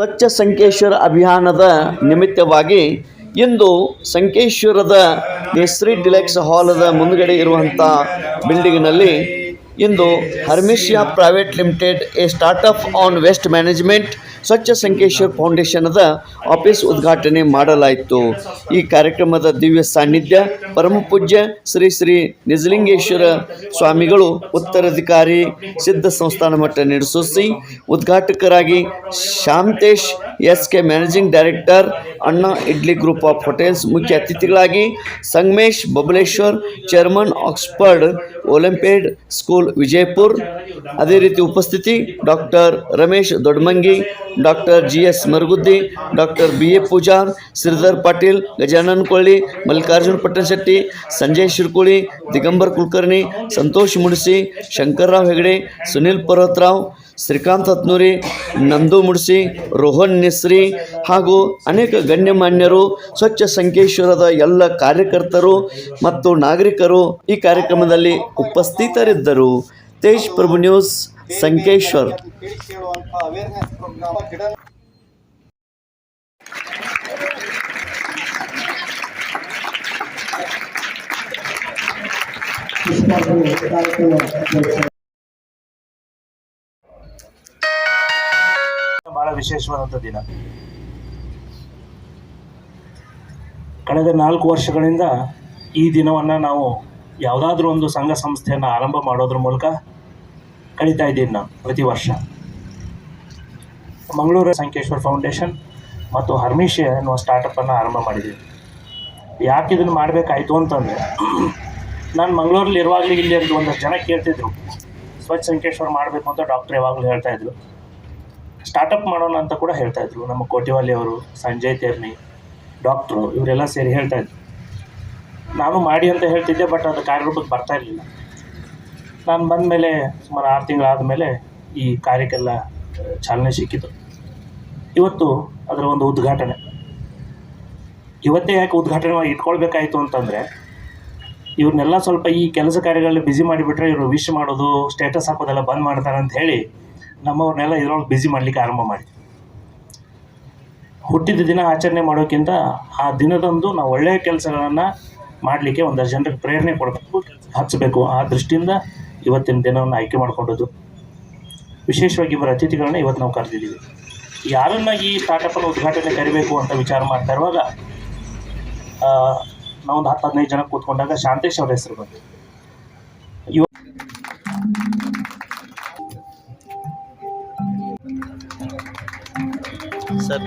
ಸ್ವಚ್ಛ ಸಂಕೇಶ್ವರ ಅಭಿಯಾನದ ನಿಮಿತ್ತವಾಗಿ ಇಂದು ಸಂಕೇಶ್ವರದ ಕೇಸರಿ ಡಿಲೆಕ್ಸ್ ಹಾಲದ ಮುಂದುಗಡೆ ಇರುವಂಥ ಬಿಲ್ಡಿಂಗ್ನಲ್ಲಿ ಇಂದು ಹರ್ಮಿಷಿಯಾ private limited, a startup on waste management ಸ್ವಚ್ಛ ಸಂಕೇಶ್ವರ್ ಫೌಂಡೇಶನದ ಆಫೀಸ್ ಉದ್ಘಾಟನೆ ಮಾಡಲಾಯಿತು. ಈ ಕಾರ್ಯಕ್ರಮದ ದಿವ್ಯ ಸಾನ್ನಿಧ್ಯ ಪರಮ ಪೂಜ್ಯ ಶ್ರೀ ಶ್ರೀ ನಿಜಲಿಂಗೇಶ್ವರ ಸ್ವಾಮಿಗಳು, ಉತ್ತರಾಧಿಕಾರಿ, ಸಿದ್ಧ ಸಂಸ್ಥಾನ ಮಠ ನಿರ್ಸೋಸಿ ಉದ್ಘಾಟಕರಾಗಿ Shantesh S K managing director, Anna idli group of hotels ಮುಖ್ಯ ಅತಿಥಿಗಳಾಗಿ Sangamesh Babaleshwar, chairman Oxford, Olympiad school Vijayapur, ಅದೇ ರೀತಿ ಉಪಸ್ಥಿತಿ doctor Ramesh Doddamangi doctor G S Maraguddi, doctor B A Pujar Shridhar Patil, Gajanan Kolli, Mallikarjun Pattanashetti, Sanjay Shirkuli, Digambar Kulkarni, Santosh Mudisi, Shankarrao Hegde, Sunil Parvatrao, Shrikant Hatnuri, Nandu Mudisi, Rohan ನಿಸ್ರಿ ಹಾಗೂ ಅನೇಕ ಗಣ್ಯಮಾನ್ಯರು, ಸ್ವಚ್ಛ ಸಂಕೇಶ್ವರದ ಎಲ್ಲ ಕಾರ್ಯಕರ್ತರು ಮತ್ತು ನಾಗರಿಕರು ಈ ಕಾರ್ಯಕ್ರಮದಲ್ಲಿ ಉಪಸ್ಥಿತರಿದ್ದರು. ತೇಜ್ ಪ್ರಭು ನ್ಯೂಸ್ ಸಂಕೇಶ್ವರ್ ಬಹಳ ವಿಶೇಷವಾದಂಥ ದಿನ. ಕಳೆದ ನಾಲ್ಕು ವರ್ಷಗಳಿಂದ ಈ ದಿನವನ್ನು ನಾವು ಯಾವುದಾದ್ರೂ ಒಂದು ಸಂಘ ಸಂಸ್ಥೆಯನ್ನು ಆರಂಭ ಮಾಡೋದ್ರ ಮೂಲಕ ಕಳೀತಾ ಇದ್ದೀನಿ ನಾನು ಪ್ರತಿ ವರ್ಷ. ಮಂಗಳೂರು ಸಂಕೇಶ್ವರ್ ಫೌಂಡೇಶನ್ ಮತ್ತು ಹರ್ಮಿಷೆ ಅನ್ನುವ ಸ್ಟಾರ್ಟಪ್ಪನ್ನು ಆರಂಭ ಮಾಡಿದ್ದೀನಿ ಯಾಕೆ ಇದನ್ನು ಮಾಡಬೇಕಾಯ್ತು ಅಂತಂದರೆ, ನಾನು ಮಂಗಳೂರಲ್ಲಿ ಇರುವಾಗಲೇ ಇಲ್ಲಿ ಒಂದು ಒಂದಷ್ಟು ಜನ ಕೇಳ್ತಿದ್ರು. ಸ್ವಚ್ಛ ಸಂಕೇಶ್ವರ್ ಮಾಡಬೇಕು ಅಂತ ಡಾಕ್ಟ್ರ್ ಯಾವಾಗಲೂ ಹೇಳ್ತಾ ಇದ್ರು. ಸ್ಟಾರ್ಟಪ್ ಮಾಡೋಣ ಅಂತ ಕೂಡ ಹೇಳ್ತಾ ಇದ್ರು. ನಮ್ಮ ಕೋಟಿವಾಲಿ ಅವರು ಸಂಜಯ್ ತೇರ್ನಿ ಡಾಕ್ಟ್ರು ಇವರೆಲ್ಲ ಸೇರಿ ಹೇಳ್ತಾ ಇದ್ರು. ನಾನು ಮಾಡಿ ಅಂತ ಹೇಳ್ತಿದ್ದೆ ಬಟ್ ಅದು ಕಾರ್ಯರೂಪಕ್ಕೆ ಬರ್ತಾ ಇರಲಿಲ್ಲ. ನಾನು ಬಂದ ಮೇಲೆ ಸುಮಾರು ಆರು ತಿಂಗಳಾದ ಮೇಲೆ ಈ ಕಾರ್ಯಕ್ಕೆಲ್ಲ ಚಾಲನೆ ಸಿಕ್ಕಿತು. ಇವತ್ತು ಅದರ ಒಂದು ಉದ್ಘಾಟನೆ. ಇವತ್ತೇ ಯಾಕೆ ಉದ್ಘಾಟನೆ ಮಾಡಿ ಇಟ್ಕೊಳ್ಬೇಕಾಯ್ತು ಅಂತಂದರೆ, ಇವ್ರನ್ನೆಲ್ಲ ಸ್ವಲ್ಪ ಈ ಕೆಲಸ ಕಾರ್ಯಗಳಲ್ಲಿ ಬ್ಯುಸಿ ಮಾಡಿಬಿಟ್ರೆ ಇವರು ವಿಶ್ ಮಾಡೋದು ಸ್ಟೇಟಸ್ ಹಾಕೋದೆಲ್ಲ ಬಂದ್ ಮಾಡ್ತಾರೆ ಅಂತ ಹೇಳಿ ನಮ್ಮವ್ರನ್ನೆಲ್ಲ ಇದ್ರೊಳಗೆ ಬ್ಯುಸಿ ಮಾಡಲಿಕ್ಕೆ ಆರಂಭ ಮಾಡಿ ಹುಟ್ಟಿದ ದಿನ ಆಚರಣೆ ಮಾಡೋಕ್ಕಿಂತ ಆ ದಿನದಂದು ನಾವು ಒಳ್ಳೆಯ ಕೆಲಸಗಳನ್ನು ಮಾಡಲಿಕ್ಕೆ ಒಂದಷ್ಟು ಜನರಿಗೆ ಪ್ರೇರಣೆ ಕೊಡಬೇಕು, ಹಚ್ಚಬೇಕು. ಆ ದೃಷ್ಟಿಯಿಂದ ಇವತ್ತಿನ ದಿನವನ್ನು ಆಯ್ಕೆ ಮಾಡಿಕೊಂಡದ್ದು. ವಿಶೇಷವಾಗಿ ಇಬ್ಬರು ಅತಿಥಿಗಳನ್ನ ಇವತ್ತು ನಾವು ಕರೆದಿದ್ದೀವಿ. ಯಾರನ್ನ ಈ ಸ್ಟಾರ್ಟಪ್ಪನ್ನು ಉದ್ಘಾಟನೆ ಕರಿಬೇಕು ಅಂತ ವಿಚಾರ ಮಾಡ್ತಾ ಇರುವಾಗ ನಾವೊಂದು ಹತ್ತು, ಹದಿನೈದು ಜನ ಕೂತ್ಕೊಂಡಾಗ ಶಾಂತೇಶ್ ಅವರ ಹೆಸರು ಬಂತು. ಸರ್.